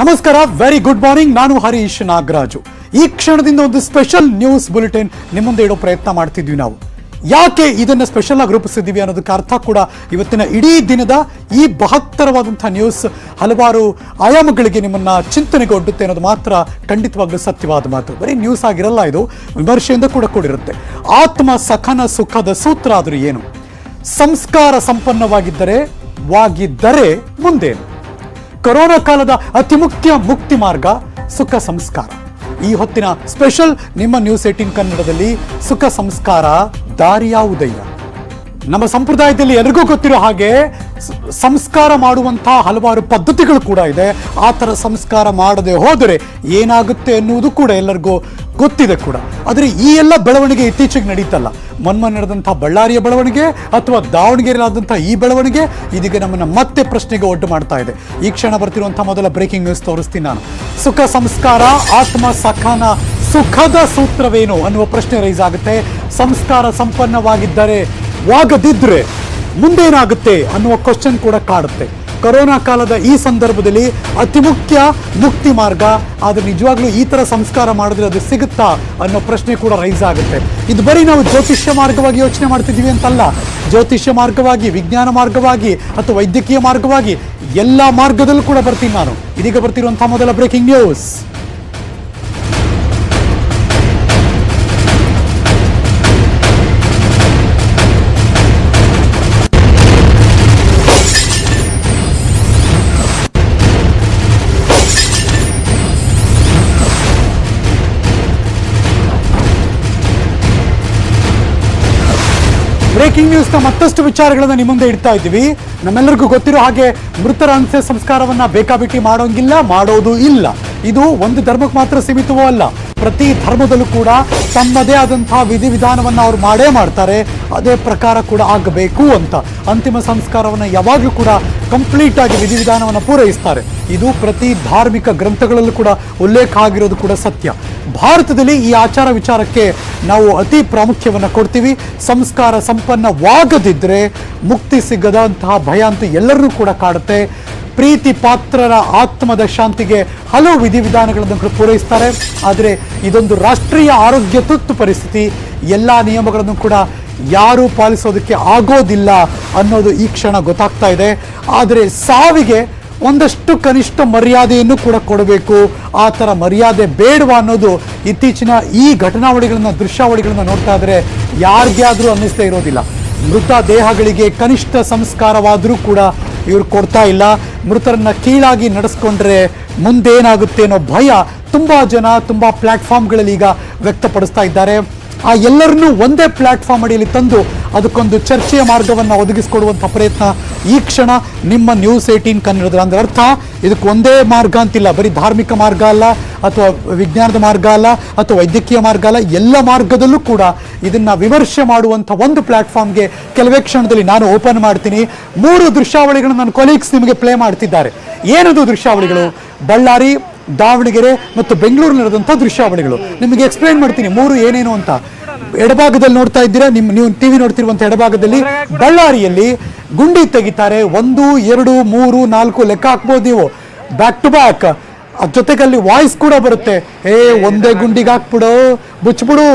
ನಮಸ್ಕಾರ very good morning ನಾನು ಹರೀಶ್ ನಾಗರಾಜು. ಈ ಕ್ಷಣದಿಂದ ಒಂದು ಸ್ಪೆಷಲ್ ನ್ಯೂಸ್ ಬುಲೆಟಿನ್ ನಿಮ್ಮ ಮುಂದೆ ಇಡೋ ಪ್ರಯತ್ನ ಮಾಡ್ತಿದ್ವಿ ನಾವು. ಯಾಕೆ ಇದನ್ನ ಸ್ಪೆಷಲ್ ಆಗಿ ರೂಪಿಸಿದ್ದೀವಿ ಅನ್ನೋದಕ್ಕೆ ಅರ್ಥ ಕೂಡ ಇವತ್ತಿನ ಇಡೀ ದಿನದ ಈ ಬಹತ್ತರವಾದಂಥ ನ್ಯೂಸ್ ಹಲವಾರು ಆಯಾಮಗಳಿಗೆ ನಿಮ್ಮನ್ನ ಚಿಂತನೆಗೆ ಒಡ್ಡುತ್ತೆ ಅನ್ನೋದು ಮಾತ್ರ ಖಂಡಿತವಾಗ್ಲೂ ಸತ್ಯವಾದ ಮಾತು. ಬರೀ ನ್ಯೂಸ್ ಆಗಿರಲ್ಲ ಇದು, ವಿಮರ್ಶೆಯಿಂದ ಕೂಡ ಕೂಡಿರುತ್ತೆ. ಆತ್ಮ ಸಖನ ಸುಖದ ಸೂತ್ರ ಆದರೂ ಏನು? ಸಂಸ್ಕಾರ ಸಂಪನ್ನವಾಗಿದ್ದರೆ, ವಾಗಿದ್ದರೆ ಮುಂದೇನು? ಕೊರೋನಾ ಕಾಲದ ಅತಿ ಮುಖ್ಯ ಮುಕ್ತಿ ಮಾರ್ಗ ಸುಖ ಸಂಸ್ಕಾರ. ಈ ಹೊತ್ತಿನ ಸ್ಪೆಷಲ್ ನಿಮ್ಮ ನ್ಯೂಸ್ ಏಟೀನ್ ಕನ್ನಡದಲ್ಲಿ ಸುಖ ಸಂಸ್ಕಾರ ದಾರಿಯಾವುದಯ್ಯ ನಮ್ಮ ಸಂಪ್ರದಾಯದಲ್ಲಿ ಎಲ್ರಿಗೂ ಗೊತ್ತಿರೋ ಹಾಗೆ ಸಂಸ್ಕಾರ ಮಾಡುವಂತಹ ಹಲವಾರು ಪದ್ಧತಿಗಳು ಕೂಡ ಇದೆ. ಆ ಥರ ಸಂಸ್ಕಾರ ಮಾಡದೆ ಹೋದರೆ ಏನಾಗುತ್ತೆ ಎನ್ನುವುದು ಕೂಡ ಎಲ್ಲರಿಗೂ ಗೊತ್ತಿದೆ ಕೂಡ. ಆದರೆ ಈ ಎಲ್ಲ ಬೆಳವಣಿಗೆ ಇತ್ತೀಚೆಗೆ ನಡೀತಲ್ಲ. ಮೊನ್ಮ ನಡೆದಂಥ ಬಳ್ಳಾರಿಯ ಬೆಳವಣಿಗೆ ಅಥವಾ ದಾವಣಗೆರೆಯಲ್ಲಾದಂಥ ಈ ಬೆಳವಣಿಗೆ, ಇದೀಗ ನಮ್ಮನ್ನು ಮತ್ತೆ ಪ್ರಶ್ನೆಗೆ ಒಡ್ಡು ಮಾಡ್ತಾ ಇದೆ. ಈ ಕ್ಷಣ ಬರ್ತಿರುವಂಥ ಮೊದಲ ಬ್ರೇಕಿಂಗ್ ನ್ಯೂಸ್ ತೋರಿಸ್ತೀನಿ ನಾನು. ಸುಖ ಸಂಸ್ಕಾರ, ಆತ್ಮ ಸಖನ ಸುಖದ ಸೂತ್ರವೇನು ಅನ್ನುವ ಪ್ರಶ್ನೆ ರೈಸ್ ಆಗುತ್ತೆ. ಸಂಸ್ಕಾರ ಸಂಪನ್ನವಾಗಿದ್ದರೆ ವಾಗದಿದ್ದರೆ ಮುಂದೇನಾಗುತ್ತೆ ಅನ್ನುವ ಕ್ವಶನ್ ಕೂಡ ಕಾಡುತ್ತೆ. ಕೊರೋನಾ ಕಾಲದ ಈ ಸಂದರ್ಭದಲ್ಲಿ ಅತಿ ಮುಖ್ಯ ಮುಕ್ತಿ ಮಾರ್ಗ. ಆದರೆ ನಿಜವಾಗ್ಲೂ ಈ ಥರ ಸಂಸ್ಕಾರ ಮಾಡಿದ್ರೆ ಅದು ಸಿಗುತ್ತಾ ಅನ್ನೋ ಪ್ರಶ್ನೆ ಕೂಡ ರೈಸ್ ಆಗುತ್ತೆ. ಇದು ಬರೀ ನಾವು ಜ್ಯೋತಿಷ್ಯ ಮಾರ್ಗವಾಗಿ ಯೋಚನೆ ಮಾಡ್ತಿದ್ದೀವಿ ಅಂತಲ್ಲ. ಜ್ಯೋತಿಷ್ಯ ಮಾರ್ಗವಾಗಿ, ವಿಜ್ಞಾನ ಮಾರ್ಗವಾಗಿ ಅಥವಾ ವೈದ್ಯಕೀಯ ಮಾರ್ಗವಾಗಿ ಎಲ್ಲ ಮಾರ್ಗದಲ್ಲೂ ಕೂಡ ಬರ್ತೀನಿ ನಾನು. ಇದೀಗ ಬರ್ತಿರುವಂತಹ ಮೊದಲ ಬ್ರೇಕಿಂಗ್ ನ್ಯೂಸ್ ಬ್ರೇಕಿಂಗ್ ನ್ಯೂಸ್ನ ಮತ್ತಷ್ಟು ವಿಚಾರಗಳನ್ನು ನಿಮ್ಮ ಮುಂದೆ ಇಡ್ತಾ ಇದ್ದೀವಿ. ನಮ್ಮೆಲ್ಲರಿಗೂ ಗೊತ್ತಿರೋ ಹಾಗೆ ಮೃತರ ಅಂತ್ಯ ಸಂಸ್ಕಾರವನ್ನ ಬೇಕಾಬಿಟ್ಟಿ ಮಾಡೋಂಗಿಲ್ಲ, ಮಾಡೋದು ಇಲ್ಲ. ಇದು ಒಂದು ಧರ್ಮಕ್ಕೆ ಮಾತ್ರ ಸೀಮಿತವೂ ಅಲ್ಲ, ಪ್ರತಿ ಧರ್ಮದಲ್ಲೂ ಕೂಡ ತಮ್ಮದೇ ಆದಂತಹ ವಿಧಿವಿಧಾನವನ್ನು ಅವ್ರು ಮಾಡೇ ಮಾಡ್ತಾರೆ. ಅದೇ ಪ್ರಕಾರ ಕೂಡ ಆಗಬೇಕು ಅಂತ. ಅಂತಿಮ ಸಂಸ್ಕಾರವನ್ನು ಯಾವಾಗಲೂ ಕೂಡ ಕಂಪ್ಲೀಟ್ ಆಗಿ ವಿಧಿವಿಧಾನವನ್ನು ಪೂರೈಸ್ತಾರೆ. ಇದು ಪ್ರತಿ ಧಾರ್ಮಿಕ ಗ್ರಂಥಗಳಲ್ಲೂ ಕೂಡ ಉಲ್ಲೇಖ ಆಗಿರೋದು ಕೂಡ ಸತ್ಯ. ಭಾರತದಲ್ಲಿ ಈ ಆಚಾರ ವಿಚಾರಕ್ಕೆ ನಾವು ಅತಿ ಪ್ರಾಮುಖ್ಯವನ್ನು ಕೊಡ್ತೀವಿ. ಸಂಸ್ಕಾರ ಸಂಪನ್ನವಾಗದಿದ್ದರೆ ಮುಕ್ತಿ ಸಿಗದಂತಹ ಭಯ ಅಂತೂ ಎಲ್ಲರೂ ಕೂಡ ಕಾಡುತ್ತೆ. ಪ್ರೀತಿ ಪಾತ್ರರ ಆತ್ಮದ ಶಾಂತಿಗೆ ಹಲವು ವಿಧಿವಿಧಾನಗಳನ್ನು ಪೂರೈಸ್ತಾರೆ. ಆದರೆ ಇದೊಂದು ರಾಷ್ಟ್ರೀಯ ಆರೋಗ್ಯ ತುರ್ತು ಪರಿಸ್ಥಿತಿ. ಎಲ್ಲ ನಿಯಮಗಳನ್ನು ಕೂಡ ಯಾರೂ ಪಾಲಿಸೋದಕ್ಕೆ ಆಗೋದಿಲ್ಲ ಅನ್ನೋದು ಈ ಕ್ಷಣ ಗೊತ್ತಾಗ್ತಾ ಇದೆ. ಆದರೆ ಸಾವಿಗೆ ಒಂದಷ್ಟು ಕನಿಷ್ಠ ಮರ್ಯಾದೆಯನ್ನು ಕೂಡ ಕೊಡಬೇಕು. ಆ ಥರ ಮರ್ಯಾದೆ ಬೇಡವಾ ಅನ್ನೋದು ಇತ್ತೀಚಿನ ಈ ಘಟನಾವಳಿಗಳನ್ನ, ದೃಶ್ಯಾವಳಿಗಳನ್ನ ನೋಡ್ತಾ ಇದ್ರೆ ಯಾರಿಗಾದರೂ ಅನ್ನಿಸ್ತಾ ಇರೋದಿಲ್ಲ. ಮೃತ ದೇಹಗಳಿಗೆ ಕನಿಷ್ಠ ಸಂಸ್ಕಾರವಾದರೂ ಕೂಡ ಇವರು ಕೊಡ್ತಾ ಇಲ್ಲ. ಮೃತರನ್ನು ಕೀಳಾಗಿ ನಡೆಸ್ಕೊಂಡ್ರೆ ಮುಂದೇನಾಗುತ್ತೆ ಅನ್ನೋ ಭಯ ತುಂಬ ಜನ ತುಂಬ ಪ್ಲಾಟ್ಫಾರ್ಮ್ಗಳಲ್ಲಿ ಈಗ ವ್ಯಕ್ತಪಡಿಸ್ತಾ ಇದ್ದಾರೆ. ಆ ಎಲ್ಲರನ್ನೂ ಒಂದೇ ಪ್ಲಾಟ್ಫಾರ್ಮ್ ಅಡಿಯಲ್ಲಿ ತಂದು ಅದಕ್ಕೊಂದು ಚರ್ಚೆಯ ಮಾರ್ಗವನ್ನು ಒದಗಿಸಿಕೊಡುವಂಥ ಪ್ರಯತ್ನ ಈ ಕ್ಷಣ ನಿಮ್ಮ ನ್ಯೂಸ್ ಏಯ್ಟೀನ್ ಕನ್ನಡದ ಅಂದ್ರೆ ಅರ್ಥ. ಇದಕ್ಕೆ ಒಂದೇ ಮಾರ್ಗ ಅಂತಿಲ್ಲ. ಬರೀ ಧಾರ್ಮಿಕ ಮಾರ್ಗ ಅಲ್ಲ, ಅಥವಾ ವಿಜ್ಞಾನದ ಮಾರ್ಗ ಅಲ್ಲ, ಅಥವಾ ವೈದ್ಯಕೀಯ ಮಾರ್ಗ ಅಲ್ಲ, ಎಲ್ಲ ಮಾರ್ಗದಲ್ಲೂ ಕೂಡ ಇದನ್ನು ವಿಮರ್ಶೆ ಮಾಡುವಂಥ ಒಂದು ಪ್ಲಾಟ್ಫಾರ್ಮ್ಗೆ ಕೆಲವೇ ಕ್ಷಣದಲ್ಲಿ ನಾನು ಓಪನ್ ಮಾಡ್ತೀನಿ. ಮೂರು ದೃಶ್ಯಾವಳಿಗಳನ್ನು ನನ್ನ ಕೊಲೀಗ್ಸ್ ನಿಮಗೆ ಪ್ಲೇ ಮಾಡ್ತಿದ್ದಾರೆ. ಏನದು ದೃಶ್ಯಾವಳಿಗಳು? ಬಳ್ಳಾರಿ ದಾವಣಗೆರೆ ಮತ್ತು ಬೆಂಗಳೂರು ನಡೆದಂಥ ದೃಶ್ಯಾವಳಿಗಳು. ನಿಮಗೆ ಎಕ್ಸ್ಪ್ಲೈನ್ ಮಾಡ್ತೀನಿ, ಮೂರು ಏನೇನು ಅಂತ. ಎಡಭಾಗದಲ್ಲಿ ನೋಡ್ತಾ ಇದ್ದೀರಾ ನಿಮ್ಮ ನೀವು ಟಿವಿ ನೋಡ್ತಿರುವಂಥ ಎಡಭಾಗದಲ್ಲಿ ಬಳ್ಳಾರಿಯಲ್ಲಿ ಗುಂಡಿ ತೆಗಿತಾರೆ, ಒಂದು, ಎರಡು, ಮೂರು, ನಾಲ್ಕು ಲೆಕ್ಕ ಹಾಕ್ಬೋದು ನೀವು. ಬ್ಯಾಕ್ ಟು ಬ್ಯಾಕ್ ಅದ್ರ ಜೊತೆಗೆ ಅಲ್ಲಿ ವಾಯ್ಸ್ ಕೂಡ ಬರುತ್ತೆ. ಏ, ಒಂದೇ ಗುಂಡಿಗೆ ಹಾಕ್ಬಿಡು ಮುಚ್ಬಿಡು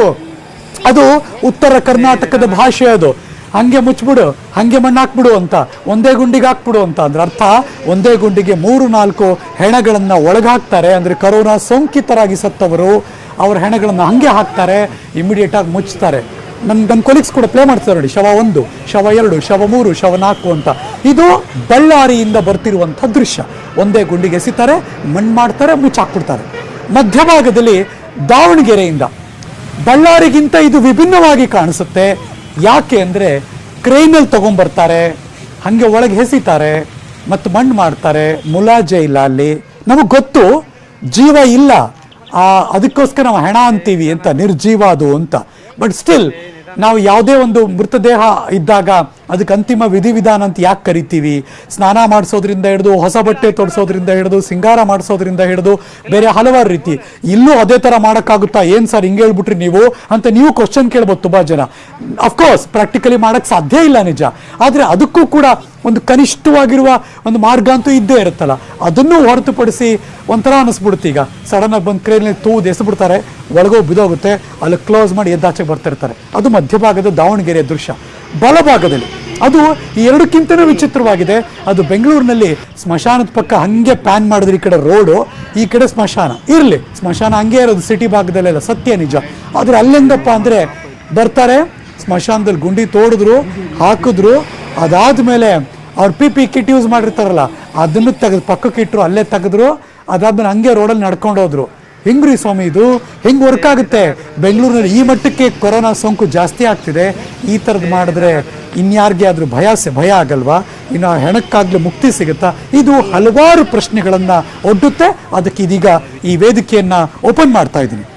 ಅದು ಉತ್ತರ ಕರ್ನಾಟಕದ ಭಾಷೆ ಅದು. ಹಂಗೆ ಮುಚ್ಚಿಬಿಡು, ಹಂಗೆ ಮಣ್ಣು ಹಾಕ್ಬಿಡು ಅಂತ, ಒಂದೇ ಗುಂಡಿಗೆ ಹಾಕ್ಬಿಡು ಅಂತ ಅಂದ್ರೆ ಅರ್ಥ? ಒಂದೇ ಗುಂಡಿಗೆ ಮೂರು, ನಾಲ್ಕು ಹೆಣಗಳನ್ನ ಒಳಗಾಕ್ತಾರೆ ಅಂದ್ರೆ ಕರೋನಾ ಸೋಂಕಿತರಾಗಿ ಸತ್ತವರು, ಅವ್ರ ಹೆಣಗಳನ್ನು ಹಂಗೆ ಹಾಕ್ತಾರೆ ಇಮಿಡಿಯೇಟ್ ಆಗಿ ಮುಚ್ತಾರೆ. ನನ್ನ ನನ್ನ ಕೊಲೀಗ್ಸ್ ಕೂಡ ಪ್ಲೇ ಮಾಡ್ತಾರೆ ನೋಡಿ, ಶವ ಒಂದು, ಶವ ಎರಡು, ಶವ ಮೂರು, ಶವ ನಾಲ್ಕು ಅಂತ. ಇದು ಬಳ್ಳಾರಿಯಿಂದ ಬರ್ತಿರುವಂಥ ದೃಶ್ಯ. ಒಂದೇ ಗುಂಡಿಗೆ ಎಸಿತಾರೆ, ಮಣ್ಣು ಮಾಡ್ತಾರೆ, ಮುಚ್ಚಾಕ್ಬಿಡ್ತಾರೆ. ಮಧ್ಯಭಾಗದಲ್ಲಿ ದಾವಣಗೆರೆಯಿಂದ. ಬಳ್ಳಾರಿಗಿಂತ ಇದು ವಿಭಿನ್ನವಾಗಿ ಕಾಣಿಸುತ್ತೆ. ಯಾಕೆ ಅಂದರೆ ಕ್ರೈನಲ್ಲಿ ತಗೊಂಬರ್ತಾರೆ ಹಾಗೆ ಒಳಗೆ ಹೆಸಿತಾರೆ ಮತ್ತು ಮಣ್ಣು ಮಾಡ್ತಾರೆ. ಮುಲಾಜೆ ಇಲ್ಲ ಅಲ್ಲಿ. ನಮಗೆ ಗೊತ್ತು, ಜೀವ ಇಲ್ಲ. ಆ, ಅದಕ್ಕೋಸ್ಕರ ನಾವು ಹೆಣ ಅಂತೀವಿ ಅಂತ ನಿರ್ಜೀವ ಅದು ಅಂತ. ಬಟ್ ಸ್ಟಿಲ್ ನಾವು ಯಾವುದೇ ಒಂದು ಮೃತದೇಹ ಇದ್ದಾಗ ಅದಕ್ಕೆ ಅಂತಿಮ ವಿಧಿವಿಧಾನ ಅಂತ ಯಾಕೆ ಕರಿತೀವಿ? ಸ್ನಾನ ಮಾಡಿಸೋದ್ರಿಂದ ಹಿಡಿದು, ಹೊಸ ಬಟ್ಟೆ ತೊಡಿಸೋದ್ರಿಂದ ಹಿಡಿದು, ಸಿಂಗಾರ ಮಾಡಿಸೋದ್ರಿಂದ ಹಿಡಿದು, ಬೇರೆ ಹಲವಾರು ರೀತಿ. ಇಲ್ಲೂ ಅದೇ ಥರ ಮಾಡೋಕ್ಕಾಗುತ್ತಾ? ಏನು ಸರ್ ಹಿಂಗೆ ಹೇಳ್ಬಿಟ್ರಿ ನೀವು? ಅಂತ ನೀವು ಕ್ವಶನ್ ಕೇಳ್ಬೋದು ತುಂಬ ಜನ. ಅಫ್ಕೋರ್ಸ್ ಪ್ರಾಕ್ಟಿಕಲಿ ಮಾಡೋಕ್ಕೆ ಸಾಧ್ಯ ಇಲ್ಲ ನಿಜ. ಆದರೆ ಅದಕ್ಕೂ ಕೂಡ ಒಂದು ಕನಿಷ್ಠವಾಗಿರುವ ಒಂದು ಮಾರ್ಗ ಅಂತೂ ಇದ್ದೇ ಇರುತ್ತಲ್ಲ. ಅದನ್ನು ಹೊರತುಪಡಿಸಿ ಒಂಥರ ಅನಿಸ್ಬಿಡುತ್ತೆ ಈಗ. ಸಡನ್ ಆಗಿ ಬಂದು ಕ್ರೇನಲ್ಲಿ ತೂದು ಎಸ್ಬಿಡ್ತಾರೆ, ಒಳಗೋ ಬಿದೋಗುತ್ತೆ, ಅಲ್ಲಿ ಕ್ಲೋಸ್ ಮಾಡಿ ಎದ್ದಾಚೆಗೆ ಬರ್ತಿರ್ತಾರೆ. ಅದು ಮಧ್ಯಭಾಗದ ದಾವಣಗೆರೆಯ ದೃಶ್ಯ. ಬಲಭಾಗದಲ್ಲಿ ಅದು ಈ ಎರಡಕ್ಕಿಂತನೂ ವಿಚಿತ್ರವಾಗಿದೆ. ಅದು ಬೆಂಗಳೂರಿನಲ್ಲಿ ಸ್ಮಶಾನದ ಪಕ್ಕ ಹಂಗೆ ಪ್ಯಾನ್ ಮಾಡಿದ್ರೆ ಈ ಕಡೆ ರೋಡು, ಈ ಕಡೆ ಸ್ಮಶಾನ. ಇರಲಿ, ಸ್ಮಶಾನ ಹಂಗೆ ಇರೋದು ಸಿಟಿ ಭಾಗದಲ್ಲೆಲ್ಲ ಸತ್ಯ, ನಿಜ. ಆದರೆ ಅಲ್ಲೆಂಗಪ್ಪ ಅಂದರೆ ಬರ್ತಾರೆ, ಸ್ಮಶಾನದಲ್ಲಿ ಗುಂಡಿ ತೋಡಿದ್ರು, ಹಾಕಿದ್ರು, ಅದಾದ್ಮೇಲೆ ಅವ್ರು ಪಿ ಪಿ ಕಿಟ್ ಯೂಸ್ ಮಾಡಿರ್ತಾರಲ್ಲ, ಅದನ್ನು ತೆಗೆದು ಪಕ್ಕಕ್ಕೆ ಇಟ್ಟರು, ಅಲ್ಲೇ ತೆಗೆದ್ರು, ಅದಾದ್ಮೇಲೆ ಹಂಗೆ ರೋಡಲ್ಲಿ ನಡ್ಕೊಂಡು ಹೋದ್ರು. ಹೆಂಗ್ರಿ ಸ್ವಾಮಿ ಇದು? ಹೆಂಗ್ ವರ್ಕ್ ಆಗುತ್ತೆ? ಬೆಂಗಳೂರಿನಲ್ಲಿ ಈ ಮಟ್ಟಕ್ಕೆ ಕೊರೋನಾ ಸೋಂಕು ಜಾಸ್ತಿ ಆಗ್ತಿದೆ. ಈ ಥರದ್ದು ಮಾಡಿದ್ರೆ ಇನ್ಯಾರಿಗೆ ಆದ್ರೂ ಭಯ ಭಯ ಆಗಲ್ವಾ? ಇನ್ನು ಹೆಣಕ್ಕಾಗ್ಲೂ ಮುಕ್ತಿ ಸಿಗುತ್ತಾ? ಇದು ಹಲವಾರು ಪ್ರಶ್ನೆಗಳನ್ನು ಒಡ್ಡುತ್ತೆ. ಅದಕ್ಕೆ ಇದೀಗ ಈ ವೇದಿಕೆಯನ್ನ ಓಪನ್ ಮಾಡ್ತಾ ಇದ್ದೀನಿ.